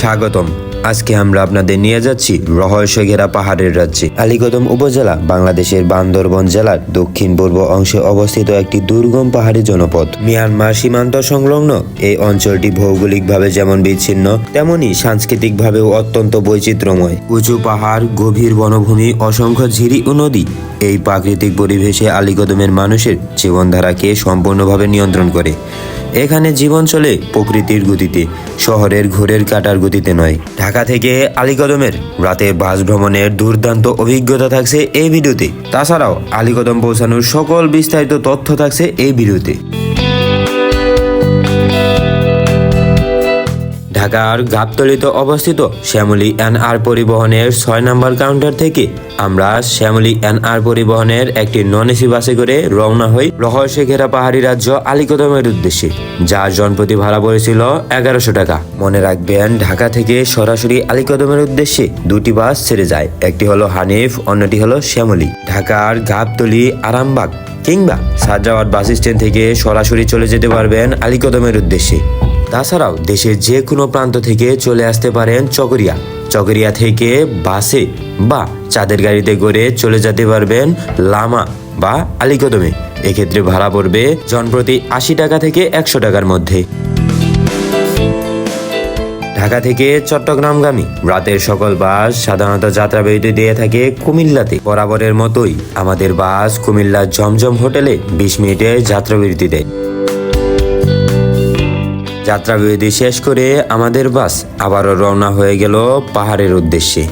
স্বাগতম। আজকে আমরা আপনাদের নিয়ে যাচ্ছি রহস্য ঘেরা পাহাড়ের রাজ্যে। আলীকদম উপজেলা বাংলাদেশের বান্দরবন জেলার দক্ষিণ পূর্ব অংশে অবস্থিত একটি দুর্গম পাহাড়ি জনপদ। মিয়ানমার সীমান্ত সংলগ্ন এই অঞ্চলটি ভৌগোলিকভাবে যেমন বিচ্ছিন্ন, তেমনি সাংস্কৃতিকভাবেও অত্যন্ত বৈচিত্র্যময়। উঁচু পাহাড়, গভীর বনভূমি, অসংখ্য ঝিরি ও নদী এই প্রাকৃতিক পরিবেশে আলীকদমের মানুষের জীবনধারাকে সম্পূর্ণভাবে নিয়ন্ত্রণ করে। এখানে জীবন চলে প্রকৃতির গতিতে, শহরের ঘোরের কাটার গতিতে নয়। ঢাকা থেকে আলীকদমের রাতে বাস ভ্রমণের দুর্দান্ত অভিজ্ঞতা থাকছে এই ভিডিওতে। তাছাড়াও আলীকদম পৌঁছানোর সকল বিস্তারিত তথ্য থাকছে এই ভিডিওতে। ঢাকার গাবতলিতে অবস্থিত শ্যামলী এন আর পরিবহনের ছয় নম্বর কাউন্টার থেকে আমরা শ্যামলী এন আর পরিবহনের একটি নন এসি বাসে করে রওনা হই রহস্যে ঘেরা পাহাড়ি রাজ্য আলীকদমের উদ্দেশ্যে, যার জনপ্রতি ভাড়া পড়েছিল এগারোশো টাকা। মনে রাখবেন, ঢাকা থেকে সরাসরি আলীকদমের উদ্দেশ্যে দুটি বাস ছেড়ে যায়। একটি হলো হানিফ, অন্যটি হলো শ্যামলী। ঢাকার গাবতলি, আরামবাগ কিংবা সাজাওয়াট বাস স্ট্যান্ড থেকে সরাসরি চলে যেতে পারবেন আলীকদমের উদ্দেশ্যে। তাছাড়াও দেশের যে কোনো প্রান্ত থেকে চলে আসতে পারেন চকরিয়া। চকরিয়া থেকে বাসে বা চাঁদের গাড়িতে করে চলে যেতে পারবেন লামা বা আলীকদমে। এক্ষেত্রে ভাড়া পড়বে জনপ্রতি আশি টাকা থেকে একশো টাকার মধ্যে। ঢাকা থেকে চট্টগ্রামগামী রাতের সকল বাস সাধারণত যাত্রাবিরতি দিয়ে থাকে কুমিল্লাতে। বরাবরের মতোই আমাদের বাস কুমিল্লার জমজম হোটেলে বিশ মিনিটে যাত্রাবিরতি দেয়। যাত্রাবিরতি শেষ করে আমাদের বাস আবারও রওনা হয়ে গেল পাহাড়ের উদ্দেশ্যে।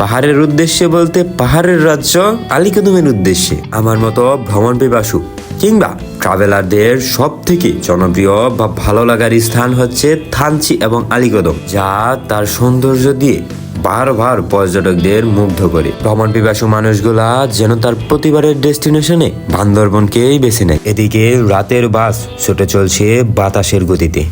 পাহাড়ের উদ্দেশ্যে বলতে পাহাড়ের রাজ্য আলীকদমের উদ্দেশ্যে। আমার মতো ভ্রমণ পিপাসু কিংবা ট্রাভেলারদের সব থেকে জনপ্রিয় বা ভালো লাগার স্থান হচ্ছে থানচি এবং আলীকদম, যা তার সৌন্দর্য দিয়ে বারবার পর্যটকদের মুগ্ধ করে। ভ্রমণ পিপাসু মানুষগুলা যেন তার প্রতিবারের ডেস্টিনেশনে বান্দরবনকেই বেছে নেয়। এদিকে রাতের বাস ছুটে চলছে বাতাসের গতিতে।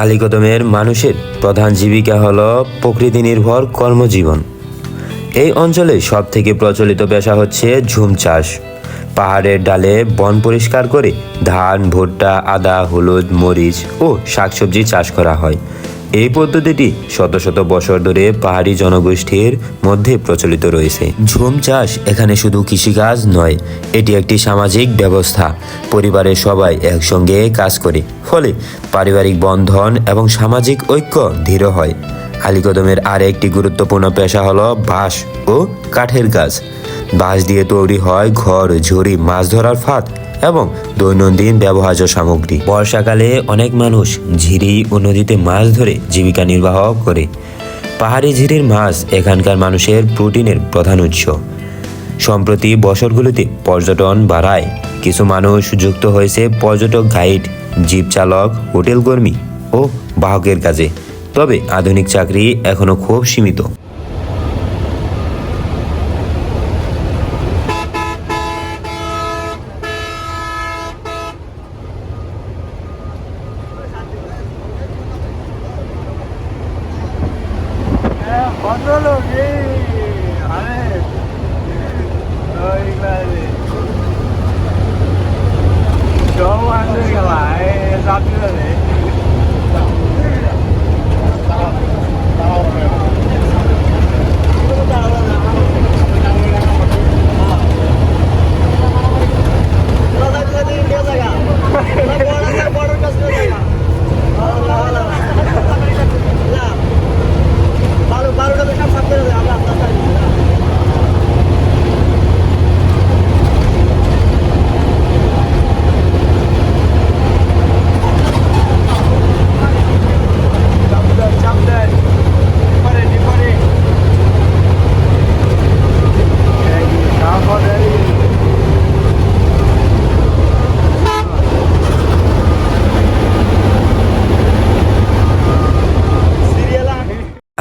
আলীকদমের মানুষের প্রধান জীবিকা হল প্রকৃতি নির্ভর কর্মজীবন। এই অঞ্চলে সব থেকে প্রচলিত পেশা হচ্ছে ঝুম চাষ। পাহাড়ের ডালে বন পরিষ্কার করে ধান, ভুট্টা, আদা, হলুদ, মরিচ ও শাকসবজি চাষ করা হয়। এই পদ্ধতিটি শত শত বছর ধরে পাহাড়ি জনগোষ্ঠীর মধ্যে প্রচলিত রয়েছে। ঝুম চাষ এখানে শুধু কৃষিকাজ নয়, এটি একটি সামাজিক ব্যবস্থা। পরিবারের সবাই একসঙ্গে কাজ করে, ফলে পারিবারিক বন্ধন এবং সামাজিক ঐক্য দৃঢ় হয়। আলীকদমের আর একটি গুরুত্বপূর্ণ পেশা হলো বাঁশ ও কাঠের গাছ। বাঁশ দিয়ে তৈরি হয় ঘর, ঝুড়ি, মাছ ধরার ফাঁদ এবং দৈনন্দিন ব্যবহার্য সামগ্রী। বর্ষাকালে অনেক মানুষ ঝিরি ও নদীতে মাছ ধরে জীবিকা নির্বাহ করে। পাহাড়ি ঝিরির মাছ এখানকার মানুষের প্রোটিনের প্রধান উৎস। সম্প্রতি বছরগুলিতে পর্যটন বাড়ায়। কিছু মানুষ যুক্ত হয়েছে পর্যটক গাইড, জিপ চালক, হোটেল কর্মী ও বাহকের কাজে। তবে আধুনিক চাকরি এখনও খুব সীমিত।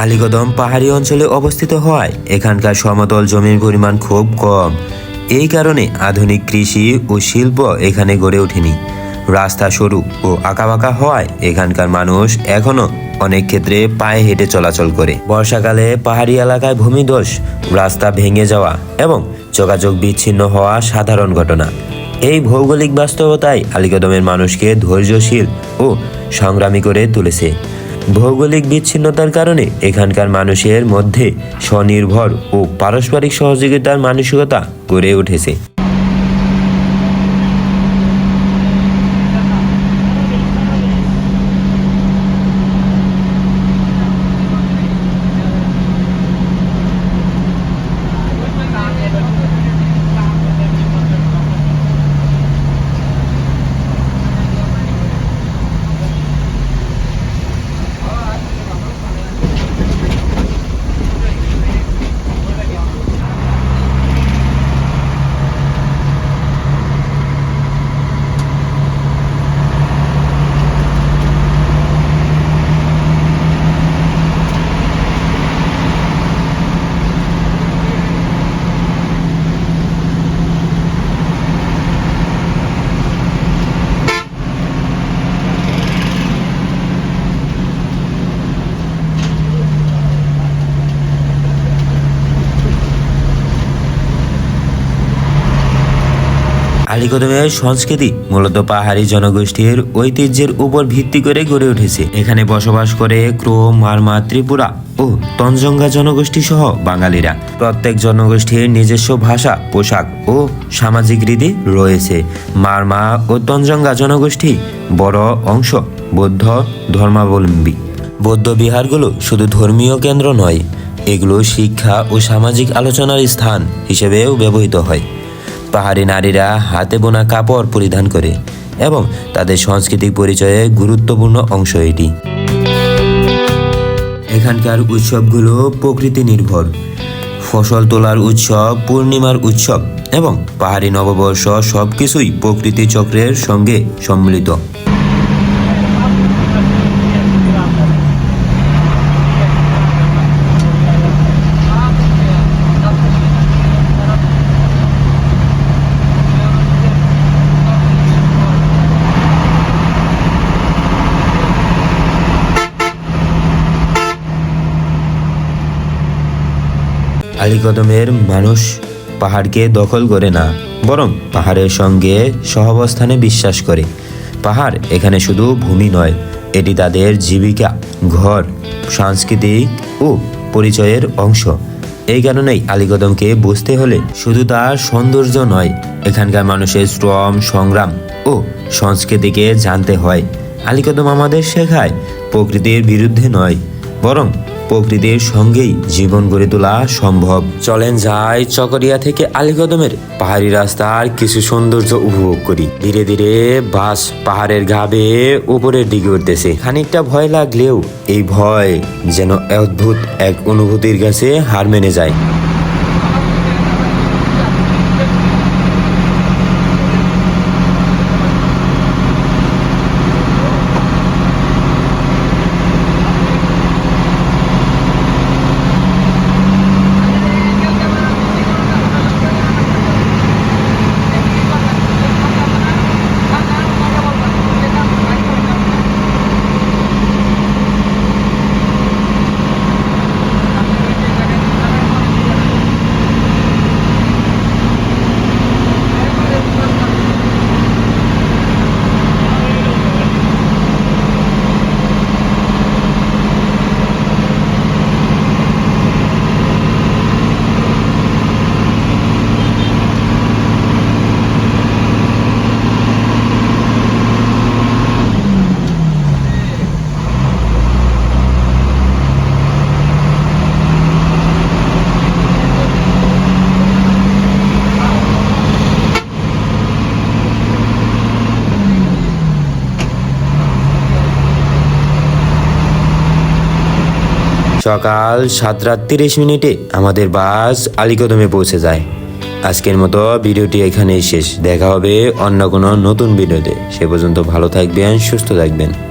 আলীকদম পাহাড়ি অঞ্চলে অবস্থিত হওয়ায় এখানকার সমতল জমির পরিমাণ খুব কম। এই কারণে আধুনিক কৃষি ও শিল্প এখানে গড়ে ওঠেনি। রাস্তা সরু ও আঁকাবাঁকা হওয়ায় এখানকার মানুষ এখনও অনেক ক্ষেত্রে পায়ে হেঁটে চলাচল করে। বর্ষাকালে পাহাড়ি এলাকায় ভূমিধস, রাস্তা ভেঙে যাওয়া এবং যোগাযোগ বিচ্ছিন্ন হওয়া সাধারণ ঘটনা। এই ভৌগোলিক বাস্তবতায় আলীকদমের মানুষকে ধৈর্যশীল ও সংগ্রামী করে তুলেছে। ভৌগোলিক বিচ্ছিন্নতার কারণে এখানকার মানুষের মধ্যে স্বনির্ভর ও পারস্পরিক সহযোগিতার মানসিকতা গড়ে উঠেছে। আলীকদমের সংস্কৃতি মূলত পাহাড়ি জনগোষ্ঠীর ঐতিহ্যের উপর ভিত্তি করে গড়ে উঠেছে। এখানে বসবাস করে ক্রো মারমা, ত্রিপুরা ও তঞ্জঙ্গা জনগোষ্ঠী সহ বাঙালিরা। প্রত্যেক জনগোষ্ঠীর নিজস্ব ভাষা, পোশাক ও সামাজিক রীতি রয়েছে। মারমা ও তঞ্জঙ্গা জনগোষ্ঠী বড় অংশ বৌদ্ধ ধর্মাবলম্বী। বৌদ্ধ বিহারগুলো শুধু ধর্মীয় কেন্দ্র নয়, এগুলো শিক্ষা ও সামাজিক আলোচনার স্থান হিসেবেও ব্যবহৃত হয়। পাহাড়ি নারীরা হাতে বোনা কাপড় পরিধান করে এবং তাদের সাংস্কৃতিক পরিচয়ে গুরুত্বপূর্ণ অংশ এটি। এখানকার উৎসবগুলো প্রকৃতি নির্ভর। ফসল তোলার উৎসব, পূর্ণিমার উৎসব এবং পাহাড়ি নববর্ষ সবকিছুই প্রকৃতি চক্রের সঙ্গে সম্মিলিত। আলীকদমের মানুষ পাহাড়কে দখল করে না, বরং পাহাড়ের সঙ্গে সহাবস্থানে বিশ্বাস করে। পাহাড় এখানে শুধু ভূমি নয়, এটি তাদের জীবিকা, ঘর, সাংস্কৃতিক ও পরিচয়ের অংশ। এই কারণেই আলীকদমকে বুঝতে হলে শুধু তার সৌন্দর্য নয়, এখানকার মানুষের শ্রম, সংগ্রাম ও সংস্কৃতিকে জানতে হয়। আলীকদম আমাদের শেখায়, প্রকৃতির বিরুদ্ধে নয়, বরং প্রকৃতির সঙ্গেই জীবন গড়ে তোলা সম্ভব। চলেন যাই চকরিয়া থেকে আলীকদমের। পাহাড়ি রাস্তার কিছু সৌন্দর্য উপভোগ করি। ধীরে ধীরে বাস পাহাড়ের ঘাবে উপরের দিকে উঠতেছে। খানিকটা ভয় লাগলেও এই ভয় যেন অদ্ভুত এক অনুভূতির কাছে হার মেনে যায়। সকাল সাতটা তিরিশ মিনিটে আমাদের বাস আলিকদমে পৌঁছে যায়। আজকের মতো ভিডিওটি এখানেই শেষ। দেখা হবে অন্য কোনো নতুন ভিডিওতে। সে পর্যন্ত ভালো থাকবেন, সুস্থ থাকবেন।